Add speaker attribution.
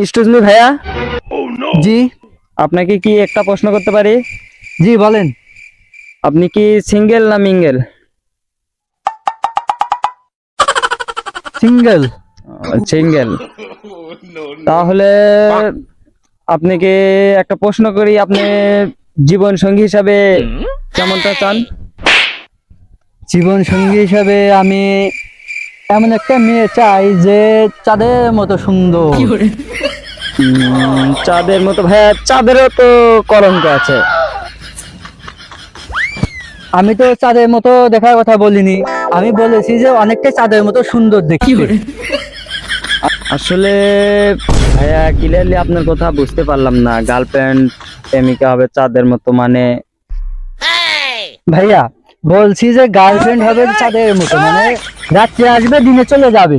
Speaker 1: Excuse me ভাইয়া।
Speaker 2: জি
Speaker 1: আপনাকে কি একটা প্রশ্ন করতে পারি?
Speaker 2: জি বলেন।
Speaker 1: আপনি কি সিঙ্গেল না মিঙ্গেল
Speaker 2: সিঙ্গেল
Speaker 1: সিঙ্গেল তাহলে আপনি কি একটা প্রশ্ন করি আপনি জীবন সঙ্গী হিসাবে কেমনটা চান?
Speaker 2: জীবন সঙ্গী হিসাবে আমি এমন একটা মেয়ে চাই যে চাঁদের মতো সুন্দর।
Speaker 1: চাঁদের মতো ভাইয়া চাঁদেরও তো কলঙ্ক আছে।
Speaker 2: আমি তো চাঁদের মতো দেখার কথা বলিনি। আমি বলেছি যে অনেকটা চাঁদের মতো সুন্দর দেখি
Speaker 1: আসলে ভাইয়া ক্লিয়ারলি আপনার কথা বুঝতে পারলাম না। গার্লফ্রেন্ড প্রেমিকা হবে চাঁদের মতো মানে?
Speaker 2: ভাইয়া বলছি যে গার্লফ্রেন্ড হবে চাঁদের মতো মানে? রাত্রে আসবে দিনে চলে যাবে।